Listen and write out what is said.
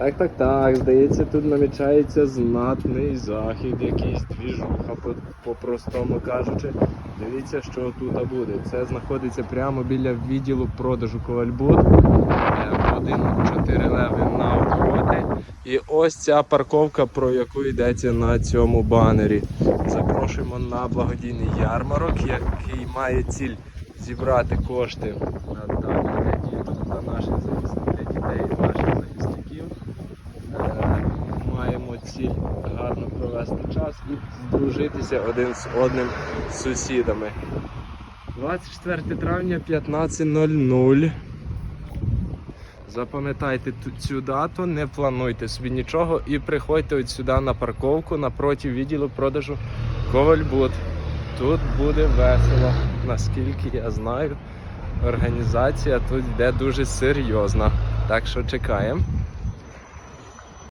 Так, так, так. Здається, тут намічається знатний захід, якийсь двіжуха, по- по-простому кажучи. Дивіться, що тут буде. Це знаходиться прямо біля відділу продажу ковальбут. Будинок 4 леви навпроти. І ось ця парковка, про яку йдеться на цьому банері. Запрошуємо на благодійний ярмарок, який має ціль зібрати кошти на дану Маємо гарно провести час і здружитися один з одним з сусідами. 24 травня 15.00. Запам'ятайте цю дату, не плануйте собі нічого і приходьте от сюди на парковку напроти відділу продажу Ковальбут. Тут буде весело, наскільки я знаю. Організація тут йде дуже серйозна. Так що чекаємо.